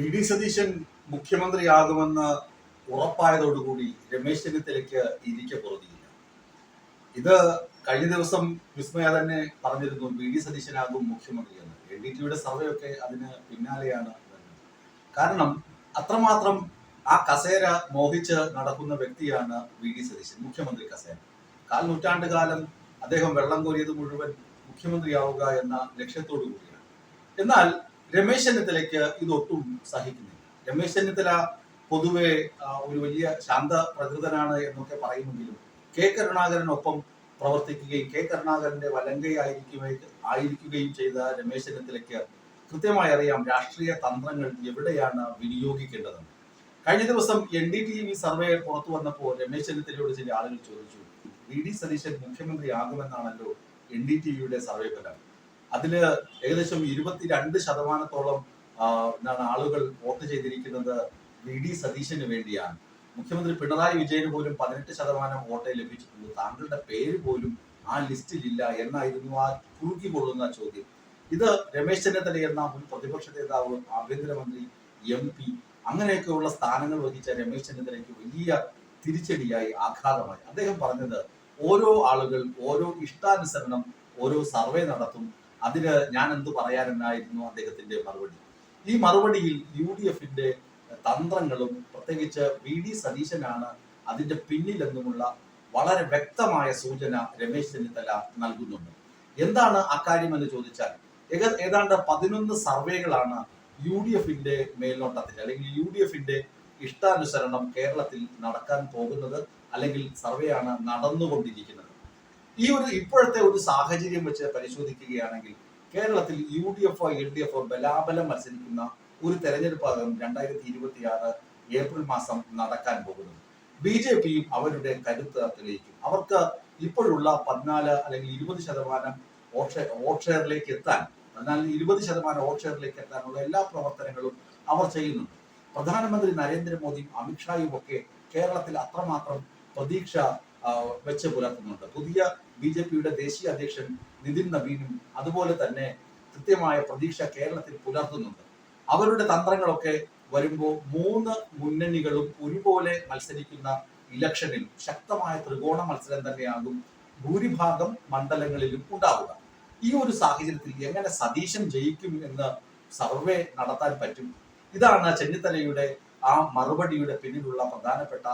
V D Satheesan മുഖ്യമന്ത്രിയാകുമെന്ന് ഉറപ്പായതോടുകൂടി രമേശ് ചെന്നിത്തലയ്ക്ക് ഇരിക്ക പുറത്തിയില്ല ഇത് കഴിഞ്ഞ ദിവസം വിസ്മയ തന്നെ പറഞ്ഞിരുന്നു വി ഡി സതീശനാകും മുഖ്യമന്ത്രി എന്ന് എൻ ഡി ടിയുടെ സർവേ ഒക്കെ അതിന് പിന്നാലെയാണ് കാരണം അത്രമാത്രം ആ കസേര മോഹിച്ച് നടക്കുന്ന വ്യക്തിയാണ് വി ഡി സതീശൻ മുഖ്യമന്ത്രി കസേര. കാൽ നൂറ്റാണ്ട് കാലം അദ്ദേഹം വെള്ളം കോരിയത് മുഴുവൻ മുഖ്യമന്ത്രിയാവുക എന്ന ലക്ഷ്യത്തോടു കൂടിയാണ് എന്നാൽ രമേശ് ചെന്നിത്തലയ്ക്ക് ഇതൊട്ടും സഹിക്കുന്നില്ല. രമേശ് ചെന്നിത്തല പൊതുവെ ഒരു വലിയ ശാന്ത പ്രകൃതനാണ് എന്നൊക്കെ പറയുമെങ്കിലും കെ കരുണാകരനൊപ്പം പ്രവർത്തിക്കുകയും കെ കരുണാകരന്റെ വലങ്കയായിരിക്കുകയും ആയിരിക്കുകയും ചെയ്ത രമേശ് ചെന്നിത്തലയ്ക്ക് കൃത്യമായി അറിയാം രാഷ്ട്രീയ തന്ത്രങ്ങൾ എവിടെയാണ് വിനിയോഗിക്കേണ്ടതെന്ന്. കഴിഞ്ഞ ദിവസം N D T V survey പുറത്തു വന്നപ്പോൾ രമേശ് ചെന്നിത്തലയോട് ചില ആളുകൾ ചോദിച്ചു വി ഡി സതീശൻ മുഖ്യമന്ത്രി ആകുമെന്നാണല്ലോ എൻ ഡി ടി വിയുടെ സർവേ ഫലം? അതിൽ ഏകദേശം ഇരുപത്തിരണ്ട് ശതമാനത്തോളം എന്താണ് ആളുകൾ വോട്ട് ചെയ്തിരിക്കുന്നത് വി ഡി സതീശന് വേണ്ടിയാണ്. മുഖ്യമന്ത്രി പിണറായി വിജയന് പോലും പതിനെട്ട് ശതമാനം വോട്ടേ ലഭിച്ചിട്ടുള്ളൂ. താങ്കളുടെ പേര് പോലും ആ ലിസ്റ്റിലില്ല എന്നായിരുന്നു ആ കുറുക്കി കൊള്ളുന്ന ചോദ്യം. ഇത് രമേശ് ചെന്നിത്തല എന്ന മുൻ പ്രതിപക്ഷ നേതാവ് ആഭ്യന്തരമന്ത്രി എം പി അങ്ങനെയൊക്കെയുള്ള സ്ഥാനങ്ങൾ വഹിച്ച രമേശ് ചെന്നിത്തലയ്ക്ക് വലിയ തിരിച്ചടിയായി ആഘാതമായി. അദ്ദേഹം പറഞ്ഞത് ഓരോ ആളുകൾ ഓരോ ഇഷ്ടാനുസരണം ഓരോ സർവേ നടത്തും അതിന് ഞാൻ എന്ത് പറയാനെന്നായിരുന്നു അദ്ദേഹത്തിന്റെ മറുപടി? ഈ മറുപടിയിൽ യു ഡി എഫിന്റെ തന്ത്രങ്ങളും പ്രത്യേകിച്ച് വി ഡി സതീശനാണ് അതിന്റെ പിന്നിലെന്നുമുള്ള വളരെ വ്യക്തമായ സൂചന രമേശ് ചെന്നിത്തല നൽകുന്നുണ്ട്. എന്താണ് അക്കാര്യം എന്ന് ചോദിച്ചാൽ ഏതാണ്ട് പതിനൊന്ന് സർവേകളാണ് യു ഡി എഫിന്റെ മേൽനോട്ടത്തിൽ അല്ലെങ്കിൽ യു ഡി എഫിന്റെ ഇഷ്ടാനുസരണം കേരളത്തിൽ നടക്കാൻ പോകുന്നത് അല്ലെങ്കിൽ സർവേയാണ് നടന്നുകൊണ്ടിരിക്കുന്നത്. ഈ ഒരു ഇപ്പോഴത്തെ ഒരു സാഹചര്യം വെച്ച് പരിശോധിക്കുകയാണെങ്കിൽ കേരളത്തിൽ U D F L D F ബലാബലം മത്സരിക്കുന്ന ഒരു തെരഞ്ഞെടുപ്പാകും രണ്ടായിരത്തി ഇരുപത്തി ആറ് ഏപ്രിൽ മാസം നടക്കാൻ പോകുന്നത് ബി ജെ പിയും അവരുടെ കരുത്ത് തെളിയിക്കും. അവർക്ക് ഇപ്പോഴുള്ള പതിനാല് അല്ലെങ്കിൽ ഇരുപത് ശതമാനം വോട്ട് എത്താൻ പതിനാല് ഇരുപത് ശതമാനം വോട്ട് എത്താനുള്ള എല്ലാ പ്രവർത്തനങ്ങളും അവർ ചെയ്യുന്നുണ്ട്. പ്രധാനമന്ത്രി നരേന്ദ്രമോദിയും അമിത്ഷായും ഒക്കെ കേരളത്തിൽ അത്രമാത്രം പ്രതീക്ഷ വെച്ച് പുലർത്തുന്നുണ്ട് പുതിയ ബി ജെ പിയുടെ ദേശീയ അധ്യക്ഷൻ നിതിൻ നവീനും അതുപോലെ തന്നെ കൃത്യമായ പ്രതീക്ഷ കേരളത്തിൽ പുലർത്തുന്നുണ്ട്. അവരുടെ തന്ത്രങ്ങളൊക്കെ വരുമ്പോൾ മൂന്ന് മുന്നണികളും ഒരുപോലെ മത്സരിക്കുന്ന ഇലക്ഷനിൽ ശക്തമായ ത്രികോണ മത്സരം തന്നെയാകും ഭൂരിഭാഗം മണ്ഡലങ്ങളിലും ഉണ്ടാവുക. ഈ ഒരു സാഹചര്യത്തിൽ എങ്ങനെ സതീശൻ ജയിക്കും എന്ന് സർവേ നടത്താൻ പറ്റും? ഇതാണ് ചെന്നിത്തലയുടെ ആ മറുപടിയുടെ പിന്നിലുള്ള പ്രധാനപ്പെട്ട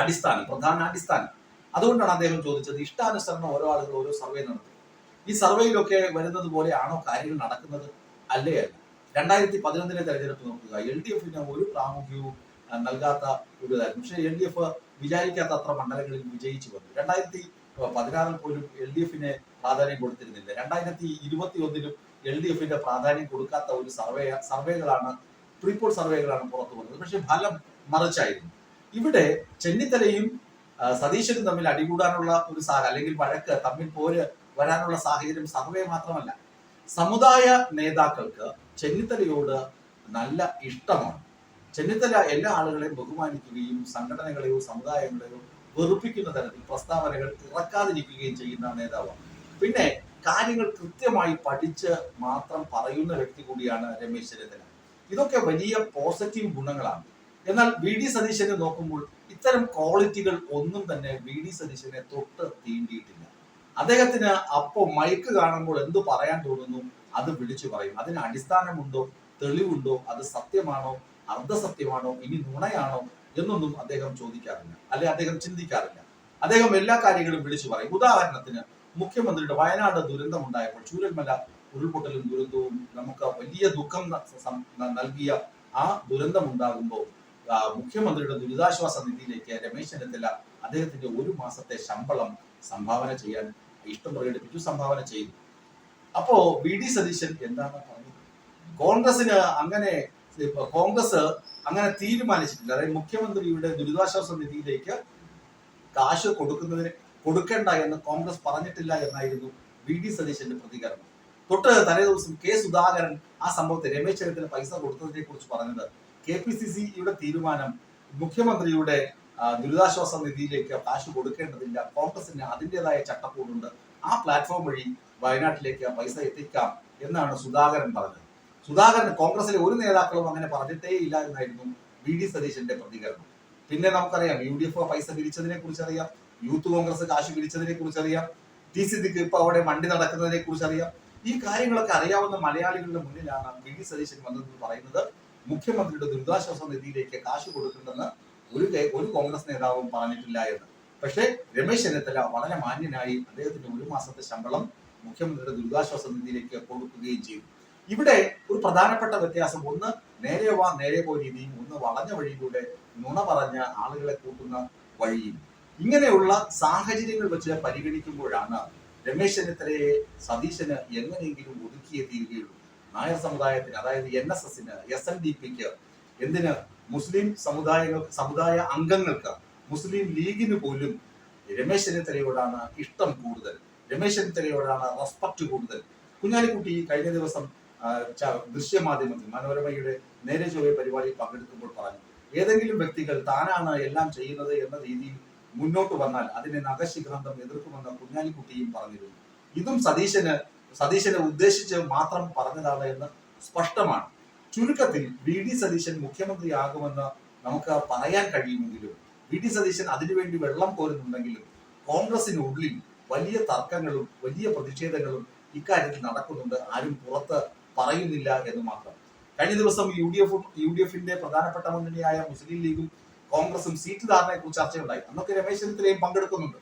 അടിസ്ഥാനം പ്രധാന അടിസ്ഥാനം. അതുകൊണ്ടാണ് അദ്ദേഹം ചോദിച്ചത് ഇഷ്ടാനുസരണം ഓരോ ആളുകൾ ഓരോ സർവേ നടത്തി. ഈ സർവേയിലൊക്കെ വരുന്നത് പോലെയാണോ കാര്യങ്ങൾ നടക്കുന്നത്? അല്ലേ അല്ല. രണ്ടായിരത്തി പതിനൊന്നിലെ തെരഞ്ഞെടുപ്പ് നോക്കുക. എൽ ഡി എഫിന് ഒരു പ്രാമുഖ്യവും നൽകാത്ത ഒരു ഇതായിരുന്നു പക്ഷേ എൽ ഡി എഫ് വിചാരിക്കാത്ത അത്ര മണ്ഡലങ്ങളിൽ വിജയിച്ചു വന്നു. രണ്ടായിരത്തി പതിനാറിൽ പോലും എൽ ഡി എഫിന് പ്രാധാന്യം കൊടുത്തിരുന്നില്ല. രണ്ടായിരത്തി ഇരുപത്തി ഒന്നിലും എൽ ഡി എഫിന്റെ പ്രാധാന്യം കൊടുക്കാത്ത ഒരു സർവേ സർവേകളാണ് പ്രീപോൾ സർവേകളാണ് പുറത്തു വന്നത്. പക്ഷേ ഫലം മറിച്ചായിരുന്നു. ഇവിടെ ചെന്നിത്തലയും സതീശനും തമ്മിൽ അടികൂടാനുള്ള ഒരു സാഹ അല്ലെങ്കിൽ വഴക്ക് തമ്മിൽ പോര് വരാനുള്ള സാഹചര്യം സർവേ മാത്രമല്ല. സമുദായ നേതാക്കൾക്ക് ചെന്നിത്തലയോട് നല്ല ഇഷ്ടമാണ്. ചെന്നിത്തല എല്ലാ ആളുകളെയും ബഹുമാനിക്കുകയും സംഘടനകളെയോ സമുദായങ്ങളെയോ വെറുപ്പിക്കുന്ന തരത്തിൽ പ്രസ്താവനകൾ ഇറക്കാതിരിക്കുകയും ചെയ്യുന്ന നേതാവാണ്. പിന്നെ കാര്യങ്ങൾ കൃത്യമായി പഠിച്ച് മാത്രം പറയുന്ന വ്യക്തി കൂടിയാണ് രമേശ് ചെന്നിത്തല. ഇതൊക്കെ വലിയ പോസിറ്റീവ് ഗുണങ്ങളാണ്. എന്നാൽ വി ഡി സതീശനെ നോക്കുമ്പോൾ ഇത്തരം ക്വാളിറ്റികൾ ഒന്നും തന്നെ വി ഡി സതീശനെ തൊട്ട് തീണ്ടിയിട്ടില്ല. അദ്ദേഹത്തിന് അപ്പോ മൈക്ക് കാണുമ്പോൾ എന്ത് പറയാൻ തോന്നുന്നു അത് വിളിച്ചു പറയും. അതിന് അടിസ്ഥാനമുണ്ടോ? തെളിവുണ്ടോ? അത് സത്യമാണോ? അർദ്ധസത്യമാണോ? ഇനി നുണയാണോ? എന്നൊന്നും അദ്ദേഹം ചോദിക്കാറില്ല. അല്ലെ അദ്ദേഹം ചിന്തിക്കാറില്ല. അദ്ദേഹം എല്ലാ കാര്യങ്ങളും വിളിച്ചു പറയും. ഉദാഹരണത്തിന് മുഖ്യമന്ത്രിയുടെ വയനാട് ദുരന്തം ഉണ്ടായപ്പോൾ ചൂരൽമല ഉരുൾപൊട്ടലും ദുരന്തവും നമുക്ക് വലിയ ദുഃഖം നൽകിയ ആ ദുരന്തം ഉണ്ടാകുമ്പോൾ മുഖ്യമന്ത്രിയുടെ ദുരിതാശ്വാസ നിധിയിലേക്ക് രമേശ് ചെന്നിത്തല അദ്ദേഹത്തിന്റെ ഒരു മാസത്തെ ശമ്പളം സംഭാവന ചെയ്യാൻ ഇഷ്ടം പ്രകടിപ്പിച്ചു സംഭാവന ചെയ്തു. അപ്പോ വി ഡി സതീശൻ എന്താണ് പറഞ്ഞത്? കോൺഗ്രസിന് അങ്ങനെ കോൺഗ്രസ് അങ്ങനെ തീരുമാനിച്ചിട്ടില്ല. അതായത് മുഖ്യമന്ത്രിയുടെ ദുരിതാശ്വാസ നിധിയിലേക്ക് കാശ് കൊടുക്കുന്നതിന് കൊടുക്കേണ്ട എന്ന് കോൺഗ്രസ് പറഞ്ഞിട്ടില്ല എന്നായിരുന്നു വി ഡി സതീശന്റെ പ്രതികരണം. തൊട്ട് തലേ ദിവസം കെ സുധാകരൻ ആ സംഭവത്തെ രമേശ് ചെന്നിത്തല പൈസ കൊടുത്തതിനെ കുറിച്ച് പറഞ്ഞത് കെ പി സി സിയുടെ തീരുമാനം മുഖ്യമന്ത്രിയുടെ ദുരിതാശ്വാസ നിധിയിലേക്ക് കാശ് കൊടുക്കേണ്ടതില്ല കോൺഗ്രസിന് അതിന്റെതായ ചട്ടക്കൂടുണ്ട് ആ പ്ലാറ്റ്ഫോം വഴി വയനാട്ടിലേക്ക് പൈസ എത്തിക്കാം എന്നാണ് സുധാകരൻ പറഞ്ഞത്. സുധാകരൻ കോൺഗ്രസിലെ ഒരു നേതാക്കളും അങ്ങനെ പറഞ്ഞിട്ടേ ഇല്ല എന്നായിരുന്നു വി ഡി സതീശന്റെ പ്രതികരണം. പിന്നെ നമുക്കറിയാം യു ഡി എഫ് പൈസ പിരിച്ചതിനെ കുറിച്ച് അറിയാം യൂത്ത് കോൺഗ്രസ് കാശ് പിരിച്ചതിനെ കുറിച്ച് അറിയാം ടി ദിക്ക് ഇപ്പൊ അവിടെ മണ്ടി നടക്കുന്നതിനെ കുറിച്ച് അറിയാം ഈ കാര്യങ്ങളൊക്കെ അറിയാവുന്ന മലയാളികളുടെ മുന്നിലാണ് വി ഡി സതീശൻ വന്നതെന്ന് പറയുന്നത്. മുഖ്യമന്ത്രിയുടെ ദുരിതാശ്വാസ നിധിയിലേക്ക് കാശ് കൊടുക്കുന്നുണ്ടെന്ന് ഒരു ഒരു കോൺഗ്രസ് നേതാവും പറഞ്ഞിട്ടില്ല എന്ന്. പക്ഷേ രമേശ് ചെന്നിത്തല വളരെ മാന്യനായി അദ്ദേഹത്തിന്റെ ഒരു മാസത്തെ ശമ്പളം മുഖ്യമന്ത്രിയുടെ ദുരിതാശ്വാസ നിധിയിലേക്ക് കൊടുക്കുകയും ചെയ്തു. ഇവിടെ ഒരു പ്രധാനപ്പെട്ട വ്യത്യാസം. ഒന്ന് നേരെ വാ നേരെ പോ രീതിയും ഒന്ന് വളഞ്ഞ വഴിയിലൂടെ നുണ പറഞ്ഞ ആളുകളെ കൂട്ടുന്ന വഴിയും. ഇങ്ങനെയുള്ള സാഹചര്യങ്ങൾ വെച്ച് പരിഗണിക്കുമ്പോഴാണ് രമേശ് ചെന്നിത്തലയെ സതീശന് എങ്ങനെയെങ്കിലും ഒതുക്കിയേ തീരുകയുള്ളൂ നായർ സമുദായത്തിന് അതായത് എൻ എസ് എസിന് എസ് എൻ ഡി പിക്ക് എന്തിന്? മുസ്ലിം സമുദായങ്ങൾക്ക് സമുദായ അംഗങ്ങൾക്ക് മുസ്ലിം ലീഗിന് പോലും രമേശ് ചെന്നിത്തലയോടാണ് ഇഷ്ടം കൂടുതൽ. രമേശ് ചെന്നിത്തലയോടാണ് റെസ്പെക്ട് കൂടുതൽ. കുഞ്ഞാലിക്കുട്ടി കഴിഞ്ഞ ദിവസം ദൃശ്യമാധ്യമത്തിൽ മനോരമയുടെ നേരെ ചൊവ്വ പരിപാടിയിൽ പങ്കെടുക്കുമ്പോൾ പറഞ്ഞു ഏതെങ്കിലും വ്യക്തികൾ താനാണ് എല്ലാം ചെയ്യുന്നത് എന്ന രീതിയിൽ മുന്നോട്ട് വന്നാൽ അതിനെ നഖശിഖാന്തം എതിർക്കുമെന്ന് കുഞ്ഞാലിക്കുട്ടിയും പറഞ്ഞിരുന്നു. ഇതും സതീശന് സതീശനെ ഉദ്ദേശിച്ച് മാത്രം പറഞ്ഞതാണ് എന്ന് സ്പഷ്ടമാണ്. ചുരുക്കത്തിൽ വി ഡി സതീശൻ മുഖ്യമന്ത്രിയാകുമെന്ന് നമുക്ക് പറയാൻ കഴിയുമെങ്കിലും വി ഡി സതീശൻ അതിനുവേണ്ടി വെള്ളം കോരുന്നുണ്ടെങ്കിലും കോൺഗ്രസിനുള്ളിൽ വലിയ തർക്കങ്ങളും വലിയ പ്രതിഷേധങ്ങളും ഇക്കാര്യത്തിൽ നടക്കുന്നുണ്ട് ആരും പുറത്ത് പറയുന്നില്ല എന്ന് മാത്രം. കഴിഞ്ഞ ദിവസം യു ഡി എഫും യു ഡി എഫിന്റെ പ്രധാനപ്പെട്ട മുന്നണിയായ മുസ്ലിം ലീഗും കോൺഗ്രസും സീറ്റ് ധാരണയെ കുറിച്ച് ചർച്ചയുണ്ടായി. അന്നൊക്കെ രമേശ് ചെന്നിത്തലയും പങ്കെടുക്കുന്നുണ്ട്.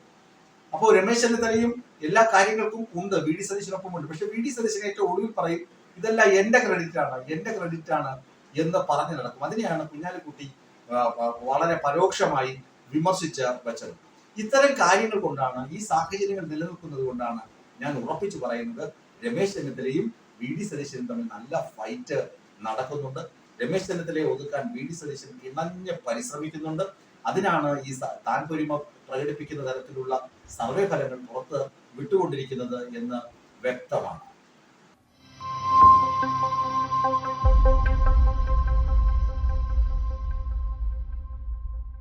അപ്പോൾ രമേശ് ചെന്നിത്തലയും എല്ലാ കാര്യങ്ങൾക്കും ഉണ്ട്. വി ഡി സതീശനൊപ്പം ഉണ്ട്. പക്ഷെ വി ഡി സതീശൻ ഏറ്റവും ഒടുവിൽ പറയും ഇതെല്ലാം എന്റെ ക്രെഡിറ്റ് ആണ്. എന്റെ ക്രെഡിറ്റ് ആണ് എന്ന് പറഞ്ഞു നടക്കും. അതിനെയാണ് കുഞ്ഞാലിക്കുട്ടി വളരെ പരോക്ഷമായി വിമർശിച്ച് വെച്ചത് ഇത്തരം കാര്യങ്ങൾ കൊണ്ടാണ് ഈ സാഹചര്യങ്ങൾ നിലനിൽക്കുന്നത് കൊണ്ടാണ് ഞാൻ ഉറപ്പിച്ചു പറയുന്നത് രമേശ് ചെന്നിത്തലയും വി ഡി സതീശനും തമ്മിൽ നല്ല ഫൈറ്റ് നടക്കുന്നുണ്ട്. രമേശ് ചെന്നിത്തലയെ ഒതുക്കാൻ വി ഡി സതീശൻ ഇണഞ്ഞ് പരിശ്രമിക്കുന്നുണ്ട്. അതിനാണ് ഈ താൻ പൊരുമ പ്രകടിപ്പിക്കുന്ന തരത്തിലുള്ള സർവേ ഫലങ്ങൾ പുറത്ത് വിട്ടുകൊണ്ടിരിക്കുന്നത് എന്ന് വ്യക്തമാണ്.